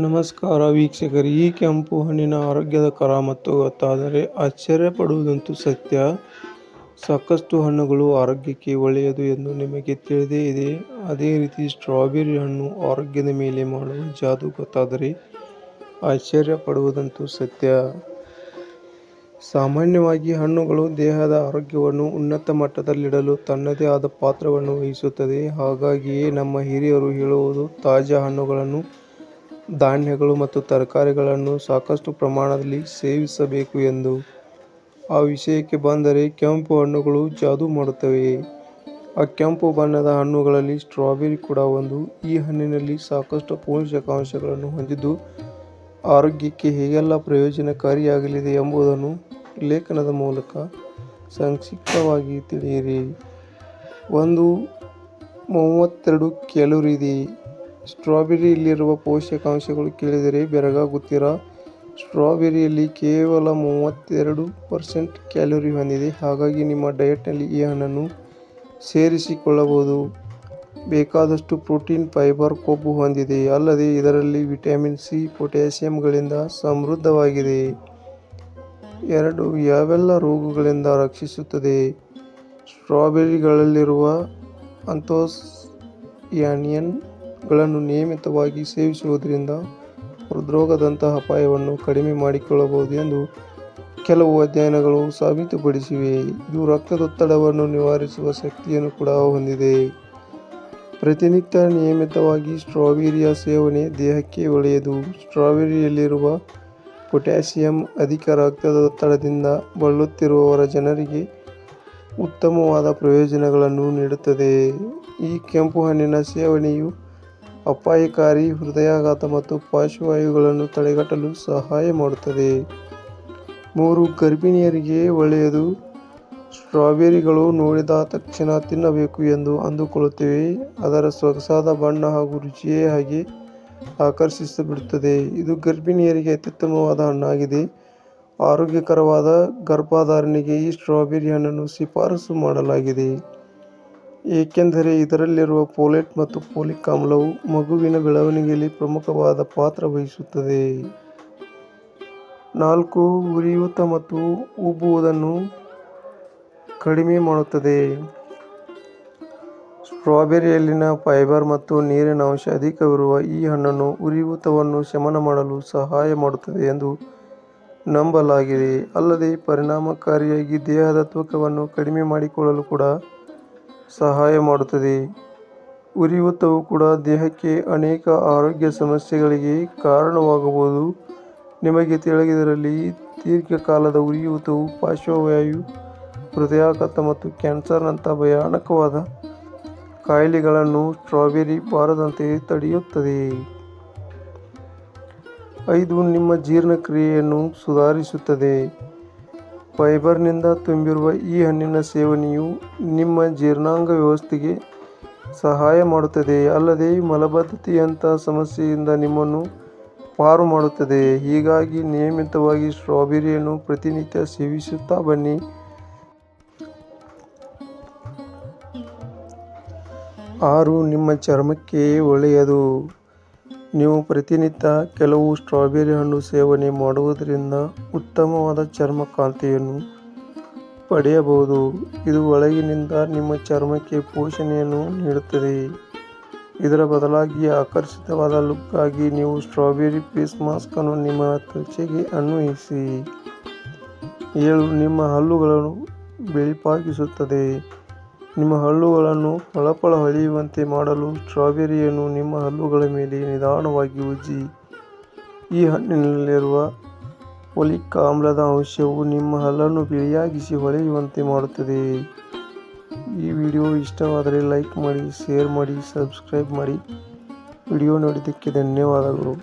ನಮಸ್ಕಾರ ವೀಕ್ಷಕರು, ಈ ಕೆಂಪು ಹಣ್ಣಿನ ಆರೋಗ್ಯದ ಕರ ಮತ್ತು ಗೊತ್ತಾದರೆ ಆಶ್ಚರ್ಯ ಪಡುವುದಂತೂ ಸತ್ಯ. ಸಾಕಷ್ಟು ಹಣ್ಣುಗಳು ಆರೋಗ್ಯಕ್ಕೆ ಒಳ್ಳೆಯದು ಎಂದು ನಿಮಗೆ ತಿಳಿದೇ ಇದೆ. ಅದೇ ರೀತಿ ಸ್ಟ್ರಾಬೆರಿ ಹಣ್ಣು ಆರೋಗ್ಯದ ಮೇಲೆ ಮಾಡುವ ಜಾದು ಗೊತ್ತಾದರೆ ಆಶ್ಚರ್ಯ ಪಡುವುದಂತೂ ಸತ್ಯ. ಸಾಮಾನ್ಯವಾಗಿ ಹಣ್ಣುಗಳು ದೇಹದ ಆರೋಗ್ಯವನ್ನು ಉನ್ನತ ಮಟ್ಟದಲ್ಲಿಡಲು ತನ್ನದೇ ಆದ ಪಾತ್ರವನ್ನು ವಹಿಸುತ್ತದೆ. ಹಾಗಾಗಿಯೇ ನಮ್ಮ ಹಿರಿಯರು ಹೇಳುವುದು, ತಾಜಾ ಹಣ್ಣುಗಳನ್ನು ಧಾನ್ಯಗಳು ಮತ್ತು ತರಕಾರಿಗಳನ್ನು ಸಾಕಷ್ಟು ಪ್ರಮಾಣದಲ್ಲಿ ಸೇವಿಸಬೇಕು ಎಂದು ಆ ವಿಷಯಕ್ಕೆ ಬಂದರೆ ಕೆಂಪು ಹಣ್ಣುಗಳು ಜಾದೂ ಮಾಡುತ್ತವೆ ಆ ಕೆಂಪು ಬಣ್ಣದ ಹಣ್ಣುಗಳಲ್ಲಿ ಸ್ಟ್ರಾಬೆರಿ ಕೂಡ ಒಂದು. ಈ ಹಣ್ಣಿನಲ್ಲಿ ಸಾಕಷ್ಟು ಪೋಷಕಾಂಶಗಳನ್ನು ಹೊಂದಿದ್ದು ಆರೋಗ್ಯಕ್ಕೆ ಹೇಗೆಲ್ಲ ಪ್ರಯೋಜನಕಾರಿಯಾಗಲಿದೆ ಎಂಬುದನ್ನು ಲೇಖನದ ಮೂಲಕ ಸಂಕ್ಷಿಪ್ತವಾಗಿ ತಿಳಿಯಿರಿ. ಒಂದು, ಮೂವತ್ತೆರಡು ಕ್ಯಾಲೋರಿ ಇದೆ. ಸ್ಟ್ರಾಬೆರಿಯಲ್ಲಿರುವ ಪೋಷಕಾಂಶಗಳು ಕೇಳಿದರೆ ಬೆರಗಾಗುತ್ತೀರಾ ಸ್ಟ್ರಾಬೆರಿಯಲ್ಲಿ ಕೇವಲ ಮೂವತ್ತೆರಡು ಪರ್ಸೆಂಟ್ ಕ್ಯಾಲೋರಿ ಹೊಂದಿದೆ. ಹಾಗಾಗಿ ನಿಮ್ಮ ಡಯಟ್ನಲ್ಲಿ ಈ ಹಣ್ಣನ್ನು ಸೇರಿಸಿಕೊಳ್ಳಬಹುದು. ಬೇಕಾದಷ್ಟು ಪ್ರೋಟೀನ್, ಫೈಬರ್, ಕೊಬ್ಬು ಹೊಂದಿದೆ. ಅಲ್ಲದೆ ಇದರಲ್ಲಿ ವಿಟಮಿನ್ ಸಿ ಪೊಟ್ಯಾಸಿಯಂಗಳಿಂದ ಸಮೃದ್ಧವಾಗಿದೆ. ಎರಡು, ಯಾವೆಲ್ಲ ರೋಗಗಳಿಂದ ರಕ್ಷಿಸುತ್ತದೆ? ಸ್ಟ್ರಾಬೆರಿಗಳಲ್ಲಿರುವ ಆಂಥೋಸಯಾನಿನ್ ಗಳನ್ನು ನಿಯಮಿತವಾಗಿ ಸೇವಿಸುವುದರಿಂದ ಹೃದ್ರೋಗದಂತಹ ಅಪಾಯವನ್ನು ಕಡಿಮೆ ಮಾಡಿಕೊಳ್ಳಬಹುದು ಎಂದು ಕೆಲವು ಅಧ್ಯಯನಗಳು ಸಾಬೀತುಪಡಿಸಿವೆ. ಇದು ರಕ್ತದೊತ್ತಡವನ್ನು ನಿವಾರಿಸುವ ಶಕ್ತಿಯನ್ನು ಕೂಡ ಹೊಂದಿದೆ. ಪ್ರತಿನಿತ್ಯ ನಿಯಮಿತವಾಗಿ ಸ್ಟ್ರಾಬೆರಿಯ ಸೇವನೆ ದೇಹಕ್ಕೆ ಒಳ್ಳೆಯದು. ಸ್ಟ್ರಾಬೆರಿಯಲ್ಲಿರುವ ಪೊಟ್ಯಾಸಿಯಂ ಅಧಿಕ ರಕ್ತದೊತ್ತಡದಿಂದ ಬಳಲುತ್ತಿರುವವರ ಜನರಿಗೆ ಉತ್ತಮವಾದ ಪ್ರಯೋಜನಗಳನ್ನು ನೀಡುತ್ತದೆ. ಈ ಕೆಂಪು ಹಣ್ಣಿನ ಸೇವನೆಯು ಅಪಾಯಕಾರಿ ಹೃದಯಾಘಾತ ಮತ್ತು ಪಾರ್ಶ್ವವಾಯುಗಳನ್ನು ತಡೆಗಟ್ಟಲು ಸಹಾಯ ಮಾಡುತ್ತದೆ. ಮೂರು, ಗರ್ಭಿಣಿಯರಿಗೆ ಒಳ್ಳೆಯದು. ಸ್ಟ್ರಾಬೆರಿಗಳು ನೋಡಿದ ತಕ್ಷಣ ತಿನ್ನಬೇಕು ಎಂದು ಅಂದುಕೊಳ್ಳುತ್ತೇವೆ. ಅದರ ಸೊಗಸಾದ ಬಣ್ಣ ಹಾಗೂ ರುಚಿಯೇ ಹಾಗೆ ಆಕರ್ಷಿಸಿಬಿಡುತ್ತದೆ ಇದು ಗರ್ಭಿಣಿಯರಿಗೆ ಅತ್ಯುತ್ತಮವಾದ ಹಣ್ಣಾಗಿದೆ. ಆರೋಗ್ಯಕರವಾದ ಗರ್ಭಧಾರಣೆಗೆ ಈ ಸ್ಟ್ರಾಬೆರಿ ಹಣ್ಣನ್ನು ಶಿಫಾರಸು ಮಾಡಲಾಗಿದೆ. ಏಕೆಂದರೆ ಇದರಲ್ಲಿರುವ ಫೋಲೇಟ್ ಮತ್ತು ಫೋಲಿಕ್ ಆಮ್ಲವು ಮಗುವಿನ ಬೆಳವಣಿಗೆಯಲ್ಲಿ ಪ್ರಮುಖವಾದ ಪಾತ್ರ ವಹಿಸುತ್ತದೆ. ನಾಲ್ಕು ಉರಿಯೂತ ಮತ್ತು ಉಬ್ಬುವುದನ್ನು ಕಡಿಮೆ ಮಾಡುತ್ತದೆ. ಸ್ಟ್ರಾಬೆರಿಯಲ್ಲಿನ ಫೈಬರ್ ಮತ್ತು ನೀರಿನ ಅಂಶ ಅಧಿಕವಿರುವ ಈ ಹಣ್ಣನ್ನು ಉರಿಯೂತವನ್ನು ಶಮನ ಮಾಡಲು ಸಹಾಯ ಮಾಡುತ್ತದೆ ಎಂದು ನಂಬಲಾಗಿದೆ. ಅಲ್ಲದೆ ಪರಿಣಾಮಕಾರಿಯಾಗಿ ದೇಹದ ತೂಕವನ್ನು ಕಡಿಮೆ ಮಾಡಿಕೊಳ್ಳಲು ಕೂಡ ಸಹಾಯ ಮಾಡುತ್ತದೆ. ಉರಿಯೂತವು ಕೂಡ ದೇಹಕ್ಕೆ ಅನೇಕ ಆರೋಗ್ಯ ಸಮಸ್ಯೆಗಳಿಗೆ ಕಾರಣವಾಗಬಹುದು. ನಿಮಗೆ ತಿಳಿದಿರಲಿ, ದೀರ್ಘಕಾಲದ ಉರಿಯೂತವು ಪಾರ್ಶ್ವವಾಯು ಹೃದಯಾಘಾತ ಮತ್ತು ಕ್ಯಾನ್ಸರ್ನಂಥ ಭಯಾನಕವಾದ ಕಾಯಿಲೆಗಳನ್ನು ಸ್ಟ್ರಾಬೆರಿ ಬಾರದಂತೆ ತಡೆಯುತ್ತದೆ. ಐದು, ನಿಮ್ಮ ಜೀರ್ಣಕ್ರಿಯೆಯನ್ನು ಸುಧಾರಿಸುತ್ತದೆ. ಫೈಬರ್ನಿಂದ ತುಂಬಿರುವ ಈ ಹಣ್ಣಿನ ಸೇವನೆಯು ನಿಮ್ಮ ಜೀರ್ಣಾಂಗ ವ್ಯವಸ್ಥೆಗೆ ಸಹಾಯ ಮಾಡುತ್ತದೆ, ಅಲ್ಲದೆ ಮಲಬದ್ಧತೆಯಂಥ ಸಮಸ್ಯೆಯಿಂದ ನಿಮ್ಮನ್ನು ಪಾರು ಮಾಡುತ್ತದೆ. ಹೀಗಾಗಿ ನಿಯಮಿತವಾಗಿ ಸ್ಟ್ರಾಬೆರಿಯನ್ನು ಪ್ರತಿನಿತ್ಯ ಸೇವಿಸುತ್ತಾ ಬನ್ನಿ. ಆರು, ನಿಮ್ಮ ಚರ್ಮಕ್ಕೆ ಒಳ್ಳೆಯದು. ನೀವು ಪ್ರತಿನಿತ್ಯ ಕೆಲವು ಸ್ಟ್ರಾಬೆರಿ ಹಣ್ಣು ಸೇವನೆ ಮಾಡುವುದರಿಂದ ಉತ್ತಮವಾದ ಚರ್ಮ ಕಾಂತಿಯನ್ನು ಪಡೆಯಬಹುದು. ಇದು ಒಳಗಿನಿಂದ ನಿಮ್ಮ ಚರ್ಮಕ್ಕೆ ಪೋಷಣೆಯನ್ನು ನೀಡುತ್ತದೆ. ಇದರ ಬದಲಾಗಿ ಆಕರ್ಷಿತವಾದ ಲುಕ್ಕಾಗಿ ನೀವು ಸ್ಟ್ರಾಬೆರಿ ಫೇಸ್ ಮಾಸ್ಕ್ ಅನ್ನು ನಿಮ್ಮ ತ್ವಚೆಗೆ ಅನ್ವಯಿಸಿ. ಏಳು ನಿಮ್ಮ ಹಲ್ಲುಗಳನ್ನು ಬೆಳಿಪಾಗಿಸುತ್ತದೆ. ನಿಮ್ಮ ಹಲ್ಲುಗಳನ್ನು ಫಳಫಳ ಹೊಳೆಯುವಂತೆ ಮಾಡಲು ಸ್ಟ್ರಾಬೆರಿಯನ್ನು ನಿಮ್ಮ ಹಲ್ಲುಗಳ ಮೇಲೆ ನಿಧಾನವಾಗಿ ಉಜ್ಜಿ. ಈ ಹಣ್ಣಿನಲ್ಲಿರುವ ಫೋಲಿಕ್ ಆಮ್ಲದ ಅಂಶವು ನಿಮ್ಮ ಹಲ್ಲನ್ನು ಬಿಳಿಯಾಗಿಸಿ ಹೊಳೆಯುವಂತೆ ಮಾಡುತ್ತದೆ. ಈ ವಿಡಿಯೋ ಇಷ್ಟವಾದರೆ ಲೈಕ್ ಮಾಡಿ, ಶೇರ್ ಮಾಡಿ, ಸಬ್ಸ್ಕ್ರೈಬ್ ಮಾಡಿ. ವಿಡಿಯೋ ನೋಡಿದ್ದಕ್ಕೆ ಧನ್ಯವಾದಗಳು.